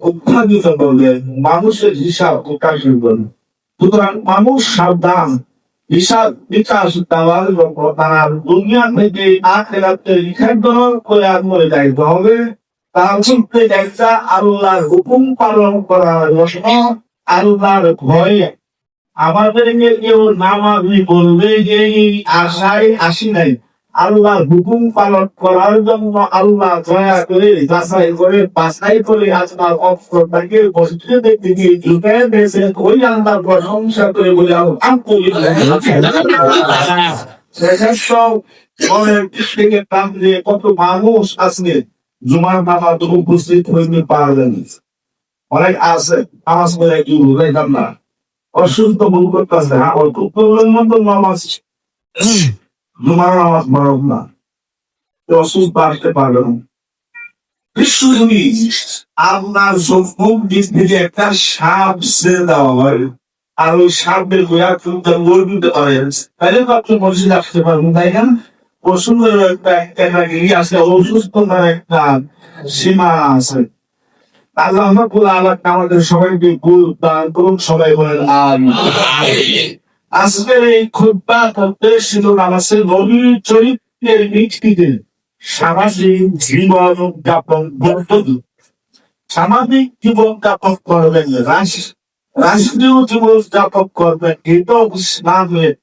উত্থাপিত করলেন মানুষের হিসাব প্রকাশ সুতরাং মানুষ সাবধান। হিসাব বিকাশ দেওয়ার দুনিয়া থেকে করে আত্মরে যাইতে হবে। তার মধ্যে একটা আল্লাহর হুকুম পালন করার জন্য আল্লাহর ভয়ে। আমাদেরকে কেউ নামাজি বলবে যে আশায় আসি নাই। আল্লাহর হুকুম পালন করার জন্য আল্লাহ দয়া করে, যাচাই করে, বাছাই করে আপনার অক্ষরটাকে বসতে দেখতে গিয়ে ওই আল্লাহর প্রশংসা করে বলে কত মানুষ আসলে জুমার নামাজ উপস্থিত হইতে পারলেন অনেক আছে নামাজ পড়ে কি বুঝাইতাম না অসুস্থ মন করতেছে হ্যাঁ অল্প নামাজ না। পারবে না। আর তাহলে তো আপনি পারবেন, তাই না? একটা একটা সীমা আছে। আমাদের সবাইকে ভুল দান সবাই বলেন, আমিন। আজকের এই খুদ্া করতে ছিল নামাজের নবীর চরিত্রের ভিত্তিতে সামাজিক জীবন যাপন করতে সামাজিক জীবন যাপন করবেন রাষ্ট্রীয় জীবন যাপন করবেন এটাও ইসলামের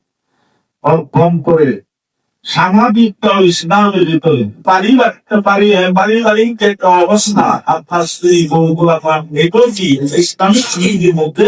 কম করে। সামাজিক ইসলামের ভিতরে পারিবারিক পারি- পারিবারিক একটা অবস্থা। আপনার স্ত্রী বউগুলা এটাও কি? ইসলামিক মধ্যে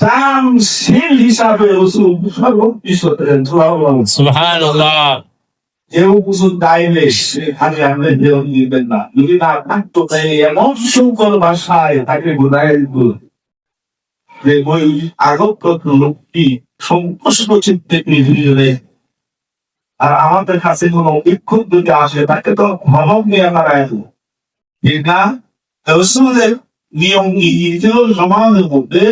তামসিল হিসাবে রাসূল সর্বোৎকৃষ্ট ছিলেন Subhanallah. কেউ কিছু গাইলে সেখানে আমরা কেউ নিবেন না। যদি না থাকতো তাই এমন সুন্দর ভাষায় তাকে বোঝাই দিত যে ওই আগত লোকটি সন্তুষ্ট চিত্তে আর আমাদের কাছে কোনো বিক্ষোভ যদি আসে তাকে তো ভবন নিয়ে ঠিক না রসুলের নিয়ম সমাজের মধ্যে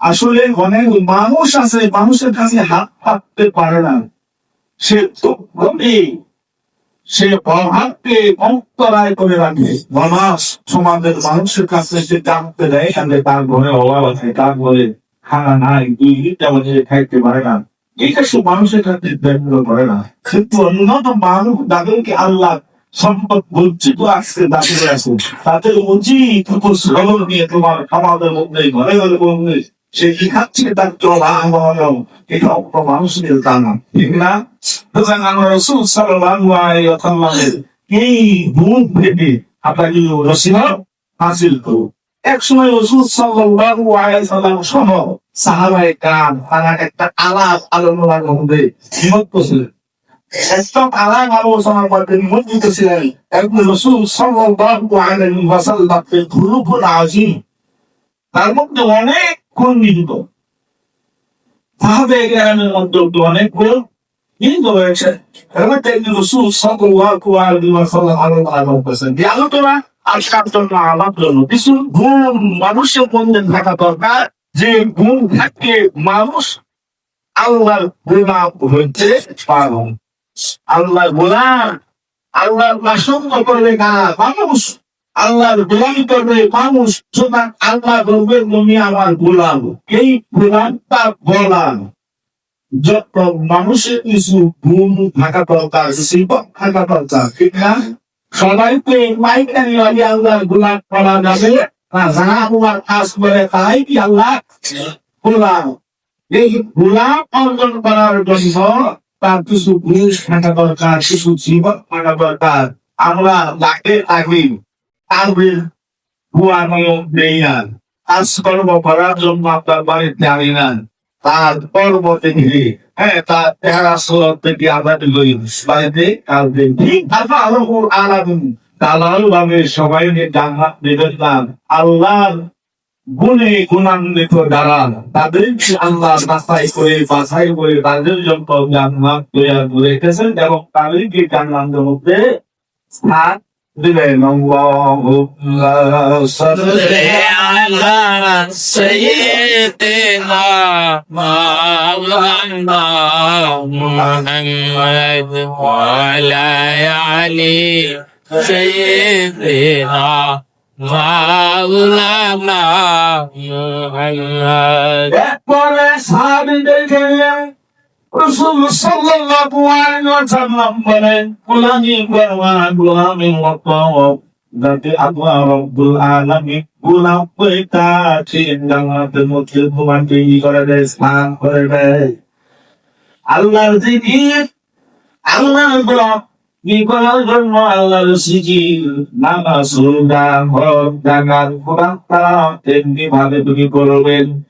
আসলে অনেক মানুষ আছে, মানুষের কাছে হাত পাততে পারে না। সে তো সে প্রভাবকে অন্তরায় করে রাখে। মানুষ সমাজের মানুষের কাছে সে জানতে দেয়, এখানে তার ঘরে অভাব আছে। তার ঘরে খানা নাই, দুই তেমন খাইতে পারে না। এটা সব মানুষের কাছে ব্যক্ত করে না। কিন্তু উন্নত মানুষ তাদেরকে আল্লাহ সম্পদ বঞ্চিত আসছে দাঁড়িয়ে আছে তাদের উচিত নিয়ে তোমার সমাজের মধ্যে ঘরে ঘরে মধ্যে সে কি খাচ্ছে তার চলা আমার এটা অন্য মানুষের তা না, ঠিক না? সুতরাং আমরা রসুল সাল্লাল্লাহু এক সময় রসুল সাল্লাল্লাহু আলাইহি ওয়াসাল্লাম সহ সাহাবায়ে একটা আলাপ আজিম। তার মধ্যে অনেক কোন নিহিত তাহলে জ্ঞানের অন্তর্গত অনেক কোন নিহিত রয়েছে এই আলোচনা আজকাল জন্য। কিছু গুণ মানুষের মধ্যে থাকা দরকার। যে গুণ থাকলে মানুষ আল্লাহর গোলাম হইতে পারো আল্লাহর গোলাম আল্লাহর পছন্দ করবে না, মানুষ আল্লাহর গোলামি করবে মানুষ, সুতরাং আল্লাহ বলবে তুমি আমার গোলাম। এই গোলামটা গোলাম, যত মানুষের কিছু গুণ থাকা দরকার শিল্পক থাকা দরকার, ঠিক না? সবাইকে মাইকানি আলী আল্লাহর গোলাম করা যাবে না। যারা তোমার কাজ করে তাই কি আল্লাহ গোলাম? এই গোলাম অর্জন করার জন্য তার কিছু গুণ থাকা দরকার, কিছু জীবন থাকা দরকার। আমরা লাখে আগে তার পর্বতে গিয়ে হ্যাঁ তার চেহারা সুরত থেকে দালাল ভাবে সবাই জান্নাত দেবেন না আল্লাহর গুণে গুণান্বিত দালাল তাদেরকে আল্লাহ বাছাই করে বাছাই করে, তাদের জন্য জান্নাত তৈরি করে রেখেছেন এবং তাদেরকে জান্নাতের মধ্যে স্থান بسم الله صل على سيدنا مولانا محمد وعلى علي سيدنا مولانا محمد রাসূল করে দেয়, স্নান করে দেয়। আল্লাহর জিকির, আল্লাহর গোলাম, কি করার জন্য আল্লাহর সিজিল নামাজ রোজা, হজ তেমনি ভাবে তুমি করবেন।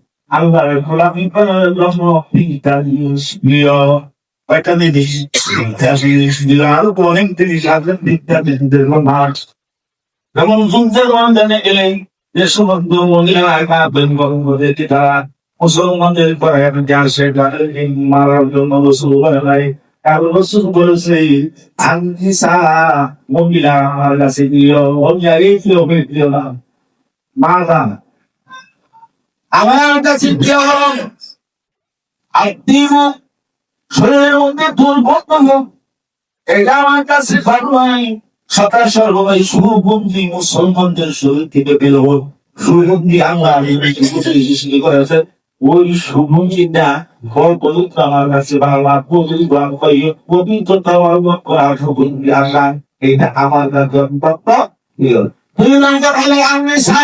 আল্লাহর গোলামি জিনিস প্রিয় আরও অনেক তিনটা জিনিসের মাঠ যেমন যুদ্ধের ময়দানে গেলে যে সমস্ত মহিলারা কাঁপেন, গরম করে তারা মুসলমানদের পরে সেটা মারার জন্য রসুল বলে নাই। কারণ রসুল বলেছে আমি সারা মহিলা আমার কাছে প্রিয় মহিলারই প্রিয় প্রিয় না। মারা আমার কাছে প্রিয় হল? আত্মীয় শরীরের মধ্যে হোক এটা আমার কাছে ফারুয়াই সকাল সর্বদাই সুগন্ধি সুগন্ধিটা ভয় পবিত্র আমার কাছে বাংলা পবিত্র পবিত্রতা এটা আমার কাছে হলো আমিষা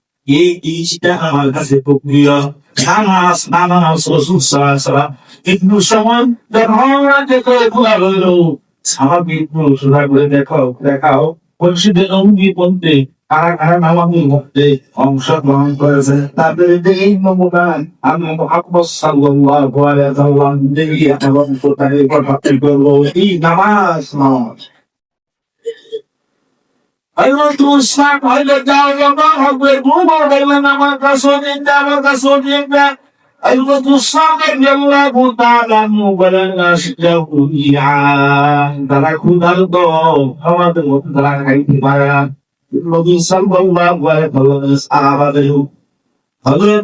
এই জিনিসটা আমার কাছে খুব প্রিয় নামাজ নামাজ রসুল সুরা করে কারা নামাজের মধ্যে অংশগ্রহণ করেছে তাদের এই নমুনা আমি মোহাম্মদ সাল্লাল্লাহু আলাইহি ওয়াসাল্লাম দেখি এবং কোথায় কথা করব এই নামাজ নয় Ayun tusak, ay nagdawa ba, hagwer bumo, kailan naman kasunin ka, magkasunin ka. Ayun tusak, ay nila butalan mo, wala na siya kulihan. Dara ko na ito, hawa ito mo, dara kayo timara. Maging sallallahu alaihi wasallam, sahabat ayo. Hazret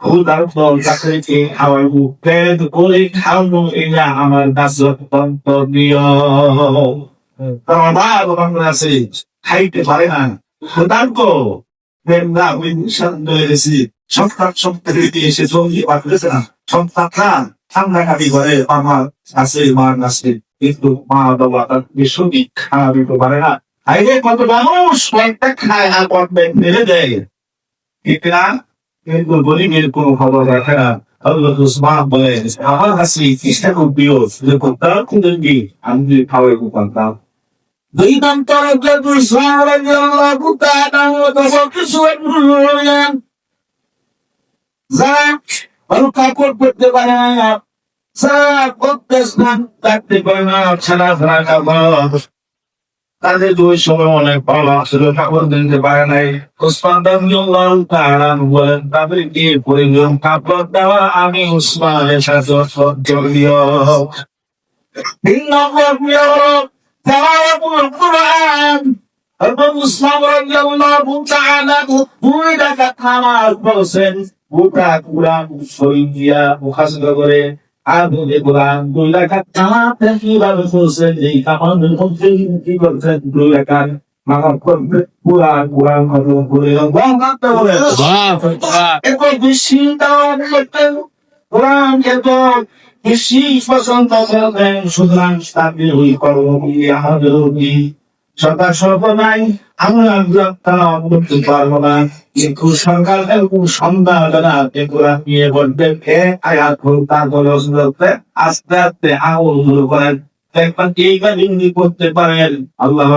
খুদার ফল চাকরিকে আমার মুখের করে খাওয়ানো এটা আমার অত্যন্ত প্রিয় তোমার মা তোমার আছে খাইতে পারে না। খুদার্ক না ওই শান্ত হয়েছি সন্তান সন্তান এসে জঙ্গি পাঠিয়েছে না। সন্তানরা ঠান্ডা কাটি করে আমার আছে মার আছে কিন্তু মা বাবা তার বেশি খাওয়া দিতে পারে না। আইরে কত মানুষ, কয়েকটা খায় আর কয়েক মেরে দেয়। ঠিক না কিন্তু গরিবের কোনো খবর রাখে না আল্লাহ উসমান বলে আমার কাছে চেষ্টা করবি যে করতাম কিন্তু আমি যদি খাওয়াই করতাম দুই দন্তর ভালো কাপড় পরতে পারে না সারা করতে স্নান কাটতে পারে না ছাড়া ছাড়া তাদের দুই সময় অনেক ভালো ছিল। ঠাকুর দিতে পারে নাই উসমান রাদিয়াল্লাহু তাআলা বলেন তাদেরকে পরিজন কাপড় দেওয়া আমি উসমানের সাথে হলো তেলাওয়াতুল কোরআন। গোটা দিয়া করে আধুনিক কোরআন দুই রাকাত নামাজ কীভাবে পড়ছেন এই কামানের মধ্যে কি করছেন দুই করতেন সুতরাং তাদের ওই কর্মগুলি আমাদের সর্বদাই আমরা তারা করতে পারব না। কিন্তু সরকার এবং সন্ধ্যা বেলা কোরআন নিয়ে বলতে ফে আয়াত তারপরে করতে আস্তে আস্তে শুরু করেন। দেখবেন এইবার ইঙ্গি করতে পারেন। আল্লাহ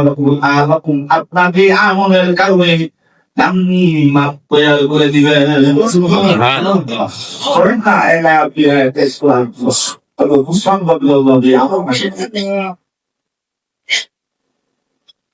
আপনাকে আমলের কারণে আপনি মাপ করে দিবেন।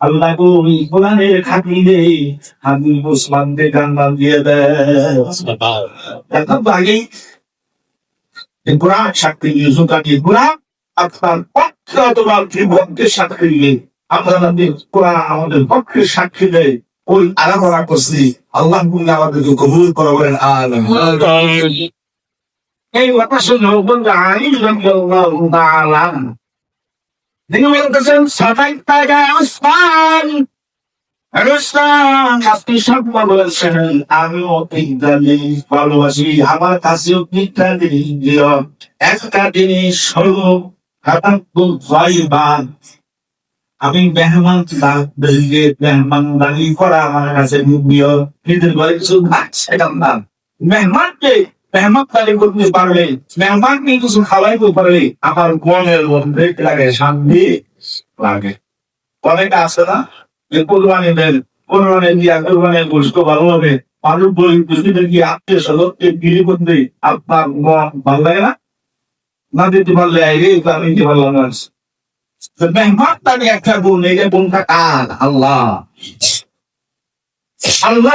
আল্লাহ এই কোরআনের নেই হাদি মুসলমানদের গান্ডাল দিয়ে দেয় এখন কোরআন সাক্ষী দিয়ে সুতাকে কোরআন আপনার পক্ষে অথবা জীবনকে সাক্ষী দিয়ে আপনারা কোরআন আমাদের পক্ষে সাক্ষী দেয় ওই আরাধনা করছি। আল্লাহ আমাদেরকে কবুল করে বলেন এই কথা শুনে বন্ধু আলী রাদিয়াল্লাহু তাআলা বলতেছেন সবাই তাগা ওসমান রুস্তান আপনি সব বলেছেন আমিও ইদালি ভালোবাসি আমার কাছেও দিও একটা জিনিস হলো আমি মেহমান দাঁড়িয়ে মেহমান দাঁড়িয়ে করা আমার কাছে নিজের ঘরে কিছু সেটা না মেহমানকে মেহমান দাঁড়িয়ে করতে পারলে খাওয়াইতে পারলে আমার মধ্যে লাগে শান্তি লাগে। আছে না? যে কোরবানি দেন, কোরবানি দিয়া ভালো হবে। মানুষ বলি আত্মীয় করতে আপনার ভালো লাগে না? না দিতে পারলে এই আমি দিতে পারলাম না। মেহমান একটা গুণ, এই যে গুণটা কার? আল্লাহ। আল্লাহ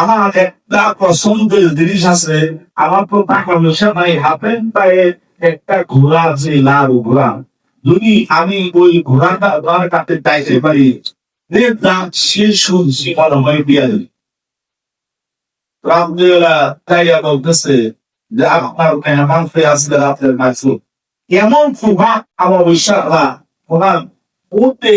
আমার একটা পছন্দের জিনিস আছে, আমার তো টাকা একটা ঘোড়া আছে, লাল যদি আমি ওই ঘোড়াটা ধর কাটতে চাইতে পারি শেষ শুনছি তাইয়া বলতেছে যে, আপনার মেহমান ফে আসলে আপনার মাসুদ এমন প্রভাব আমার ঐশারা ওনার ওতে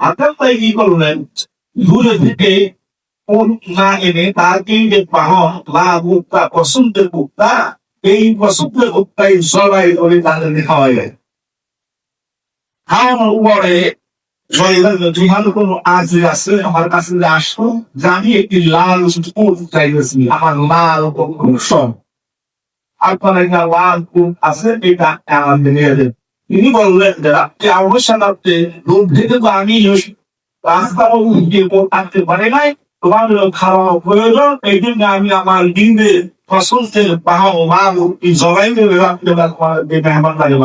তাই কি করলেন দূরে থেকে না এনে এই সবাই খাওয়াইলে খাওয়ানোর আমার কাছে আসতো জানি একটি লাল আমার লাল সব একটা লাল আছে, এটা তিনি বললেন যে সাথে রুম থেকে তো আমি রাস্তাও থাকতে পারে নাই তোমার খাওয়া প্রয়োজন এই জন্য আমি আমার ডিঙ্গে ফসল থেকে পাহাও জলাই জগাই দেবে মেহমান লাগে